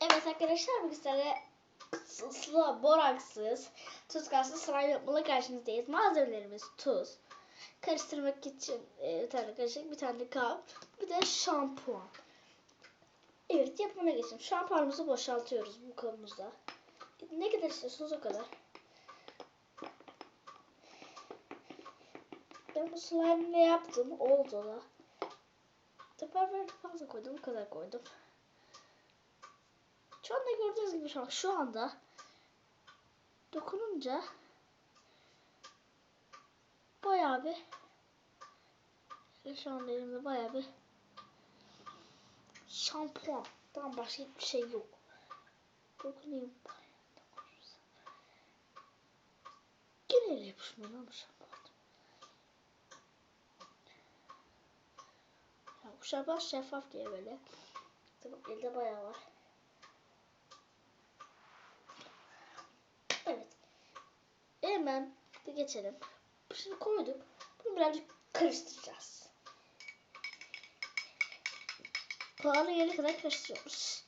Evet arkadaşlar bugün sizlerle sıla boraksız, tuzkarsız slime yapmalı karşınızdayız. Malzemelerimiz tuz, karıştırmak için e, bir tane kaşık, bir tane kap, bir de şampuan. Evet yapımına geçelim. Şampuanımızı boşaltıyoruz bu kabımızda. Ne kadar istiyorsunuz o kadar. Ben bu slime ile yaptım. Oldu da. Tupperware'de fazla koydum. Bu kadar koydum. Gördüğünüz gibi şu, an, şu anda dokununca bayağı bir şu anda elimde bayağı bir şampuan. Daha başka hiçbir şey yok. Dokunayım. Gene yapışmıyor lan bu şampuan. Ya bu şampuan şeffaf diye böyle. Tamam elde bayağı var. Evet. Hemen bir geçelim. Şimdi koyduk. Bunu birazcık karıştıracağız. Pahalı yere kadar karıştırıyoruz.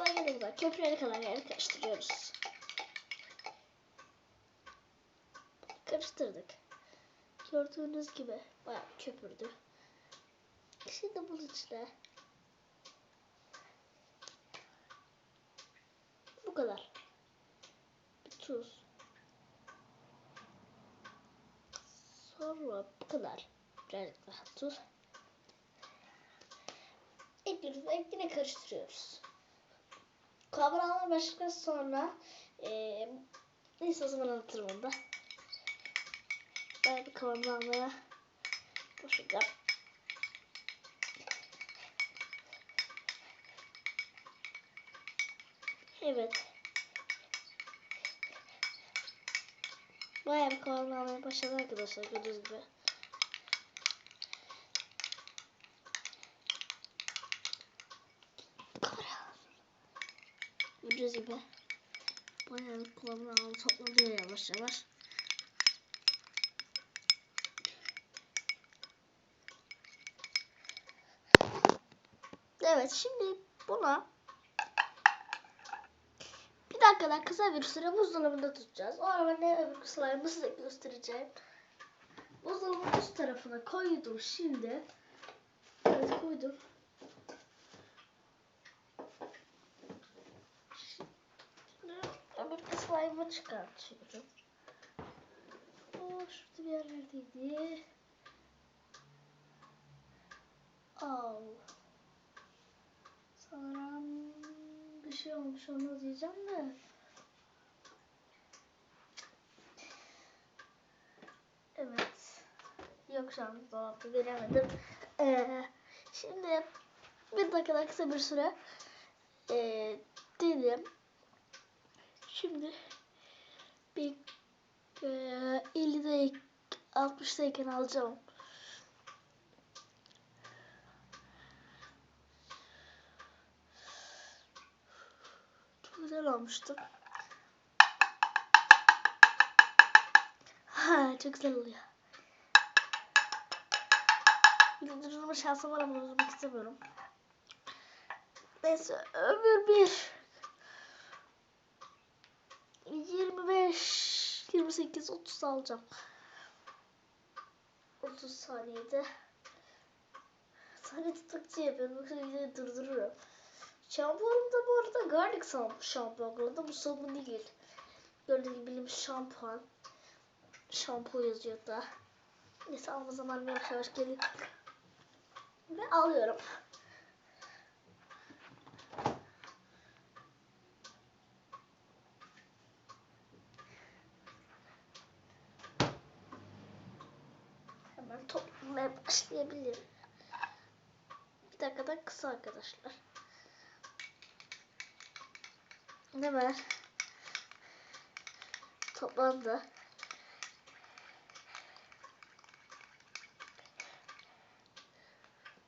Gelene kadar, kadar yani karıştırıyoruz. Karıştırdık. Gördüğünüz gibi bayağı köpürdü. Şimdi bunun içine bu kadar. Bir tuz. Sonra bu kadar. Birazcık daha tuz. Ekliyoruz ve yine karıştırıyoruz. Kavramı başladıktan sonra e, neyse o zaman anlatırım onu da. Ben bir kavramı almaya başlayacağım. Evet. Bayağı bir kavramı almaya başladı arkadaşlar gördüğünüz gibi. Gördüğünüz gibi bayağı kıvamını aldı toplanıyor yavaş yavaş. Evet şimdi buna bir dakikadan kısa bir süre buzdolabında tutacağız. O arada ne öbür kısalarımı size göstereceğim. Buzdolabının üst tarafına koydum şimdi. Evet koydum. Öbür slime'ı çıkartıyorum. O şurada bir yerlerdeydi. Al. Sanırım bir şey olmuş onu diyeceğim de. Evet. Yok şu an dolapta göremedim. Ee, şimdi bir dakikadan kısa bir süre ee, dedim. Şimdi bir e, 50'de 60'dayken alacağım. Çok güzel olmuştu. Ha, çok güzel oluyor. Durdurma şansım var ama durdurmak istemiyorum. Neyse öbür bir 25 28 30 alacağım. 30 saniyede saniye tuttukça yapıyorum. Yoksa videoyu durdururum. Şampuanım da bu arada Garlic şampuan kullandım. Bu sabun değil. Gördüğünüz gibi bilim şampuan. Şampu yazıyor da. Neyse alma zamanı yavaş yavaş geliyor. Ve alıyorum. Hemen toplamaya başlayabilirim. Bir dakikadan kısa arkadaşlar. Ne var? Toplandı.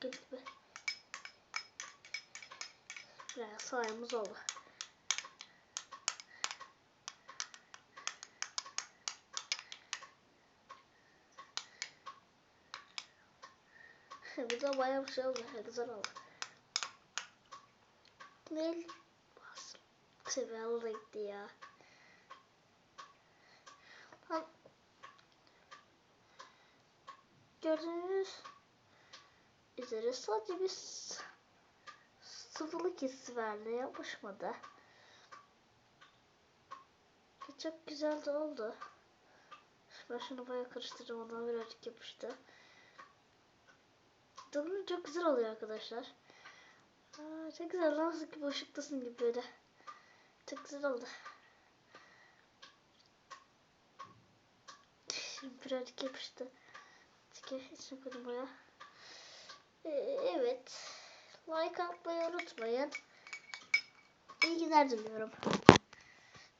Gitti. Şuraya slime'ımız oldu. Da bayağı bir şey. Güzel oldu. Ne? Seviyalı da gitti ya. Tam gördüğünüz üzere sadece bir s- sıvılık hissi verdi. Yapışmadı. Ve Çok güzel de oldu. Ben şunu bayağı karıştırdım. Ondan birazcık yapıştı. Tadı çok güzel oluyor arkadaşlar. Aa, çok güzel. Nasıl ki boşluktasın gibi böyle. Çok güzel oldu. Şimdi birazcık yapıştı. Çünkü içine koydum buraya. Ee, evet. Like atmayı unutmayın. İyi günler diliyorum.